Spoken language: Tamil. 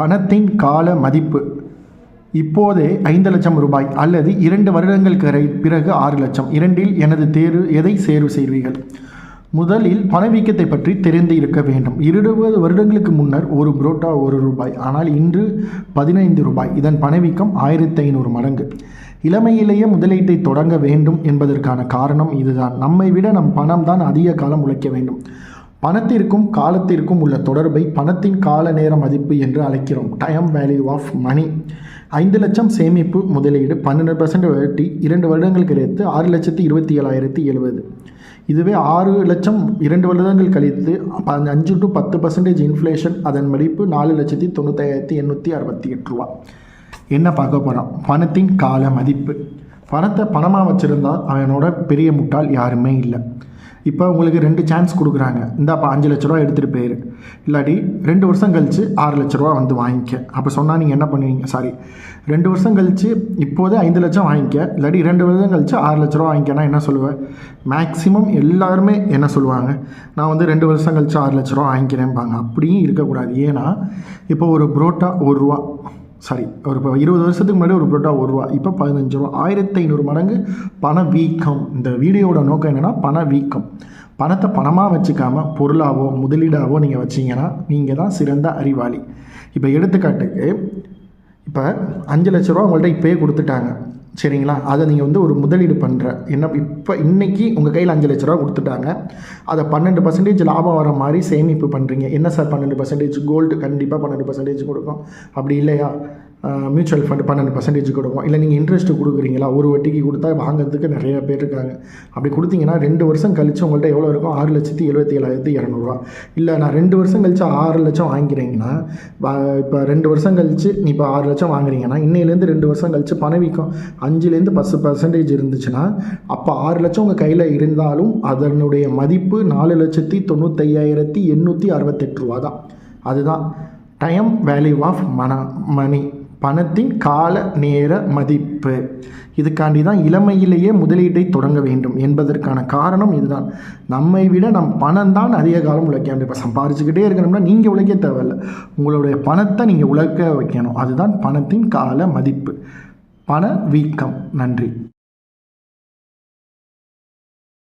பணத்தின் கால மதிப்பு. இப்போதே ஐந்து லட்சம் ரூபாய் அல்லது இரண்டு வருடங்கள் கரை பிறகு ஆறு லட்சம். இரண்டில் எனது தேர்வு எதை தேர்வு செய்வீர்கள்? முதலில் பணவீக்கத்தை பற்றி தெரிந்து இருக்க வேண்டும். இருபது வருடங்களுக்கு முன்னர் ஒரு புரோட்டா ஒரு ரூபாய் ஆனால் இன்று பதினைந்து ரூபாய். இதன் பணவீக்கம் ஆயிரத்தி ஐநூறு மடங்கு. இளமையிலேயே முதலீட்டை தொடங்க வேண்டும் என்பதற்கான காரணம் இதுதான். நம்மை விட நம் பணம் தான் அதிக காலம் உழைக்க வேண்டும். பணத்திற்கும் காலத்திற்கும் உள்ள தொடர்பை பணத்தின் கால நேர மதிப்பு என்று அழைக்கிறோம். டைம் வேல்யூ ஆஃப் மணி ஐந்து லட்சம் சேமிப்பு முதலீடு பன்னெண்டு பர்சன்ட் வட்டி இரண்டு வருடங்கள் கழித்து ஆறு லட்சத்தி இருபத்தி ஏழாயிரத்தி எழுபது. இதுவே ஆறு லட்சம் இரண்டு வருடங்கள் கழித்து அஞ்சு டு பத்து பர்சன்டேஜ் இன்ஃப்ளேஷன் அதன் மதிப்பு நாலு லட்சத்தி தொண்ணூத்தாயிரத்தி எண்ணூற்றி அறுபத்தி எட்டு ரூபா. என்ன பார்க்க போகிறோம் பணத்தின் கால மதிப்பு. பணத்தை பணமாக வச்சுருந்தா அவனோட பெரிய முட்டாள் யாருமே இல்லை. இப்போ உங்களுக்கு ரெண்டு சான்ஸ் கொடுக்குறாங்க. இந்தாப்பா அஞ்சு லட்ச ரூபா எடுத்துகிட்டு போயிரு. இல்லாட்டி ரெண்டு வருஷம் கழித்து ஆறு லட்ச ரூபா வந்து வாங்கிக்க. அப்போ சொன்னால் நீங்கள் என்ன பண்ணுவீங்க? சாரி ரெண்டு வருஷம் கழித்து இப்போதே ஐந்து லட்சம் வாங்கிக்க. இல்லாட்டி ரெண்டு வருஷம் கழித்து ஆறு லட்ச ரூபா வாங்கிக்கனா என்ன சொல்லுவேன் மேக்ஸிமம் எல்லாருமே என்ன சொல்லுவாங்க? நான் வந்து ரெண்டு வருஷம் கழித்து ஆறு லட்ச ரூபா வாங்கிக்கிறேன்பாங்க. அப்படியும் இருக்கக்கூடாது. ஏன்னா இப்போ ஒரு புரோட்டா ஒரு ரூபா. சாரி ஒரு இப்போ இருபது வருஷத்துக்கு முன்னாடி ஒரு புரோட்டா ஒரு ரூபா இப்போ பதினஞ்சு ரூபா. ஆயிரத்தி ஐநூறு மடங்கு பண வீக்கம். இந்த வீடியோட நோக்கம் என்னென்னா பண வீக்கம். பணத்தை பணமாக வச்சுக்காம பொருளாவோ முதலீடாவோ நீங்கள் வச்சிங்கன்னா நீங்கள் தான் சிறந்த அறிவாளி. இப்போ எடுத்துக்காட்டுக்கு இப்போ அஞ்சு லட்ச ரூபா உங்கள்கிட்ட இப்போயே கொடுத்துட்டாங்க. சரிங்களா? அதை நீங்கள் வந்து ஒரு முதலீடு பண்ணுற என்ன இப்போ இன்றைக்கி உங்கள் கையில் அஞ்சு லட்ச ரூபா கொடுத்துட்டாங்க. அதை பன்னெண்டு பர்சன்டேஜ் லாபம் வர மாதிரி சேமிப்பு பண்ணுறீங்க என்ன சார் பன்னெண்டு பர்சன்டேஜ் கோல்டு கண்டிப்பாக பன்னெண்டு பர்சன்டேஜ் கொடுக்கும். அப்படி இல்லையா? மியூச்சுவல் ஃபண்ட் பன்னெண்டு பர்சன்டேஜ் கொடுக்கும். இல்லை நீங்கள் இன்ட்ரெஸ்ட் கொடுக்குறீங்களா? ஒரு வட்டிக்கு கொடுத்தா வாங்குறதுக்கு நிறைய பேர் இருக்காங்க. அப்படி கொடுத்தீங்கன்னா ரெண்டு வருஷம் கழிச்சு உங்கள்கிட்ட எவ்வளோ இருக்கும்? ஆறு லட்சத்தி எழுபத்தி ஏழாயிரத்தி இரநூறுவா. இல்லை நான் ரெண்டு வருஷம் கழிச்சு ஆறு லட்சம் வாங்கிறீங்கன்னா இப்போ ரெண்டு வருஷம் கழிச்சு நீ இப்போ ஆறு லட்சம் வாங்குறீங்கன்னா இன்னையிலேருந்து ரெண்டு வருஷம் கழிச்சு பணவீக்கம் அஞ்சுலேருந்து பத்து பர்சன்டேஜ் இருந்துச்சுன்னா அப்போ ஆறு லட்சம் உங்கள் கையில் இருந்தாலும் அதனுடைய மதிப்பு நாலு லட்சத்தி தொண்ணூத்தையாயிரத்தி எண்ணூற்றி அறுபத்தெட்டு ரூபா தான் அதுதான். டைம் வேல்யூ ஆஃப் மன மணி பணத்தின் கால நேர மதிப்பு. இதுக்காண்டி தான் இளமையிலேயே முதலீட்டை தொடங்க வேண்டும் என்பதற்கான காரணம் இதுதான். நம்மை விட நம் பணம் தான் அதிக காலம் உழைக்க வேண்டும் இப்போ சம்பாரிச்சுக்கிட்டே இருக்கணும்னா நீங்கள் உழைக்க தேவையில்ல. உங்களுடைய பணத்தை நீங்கள் உழைக்க வைக்கணும். அதுதான் பணத்தின் கால மதிப்பு. பண வீக்கம் நன்றி.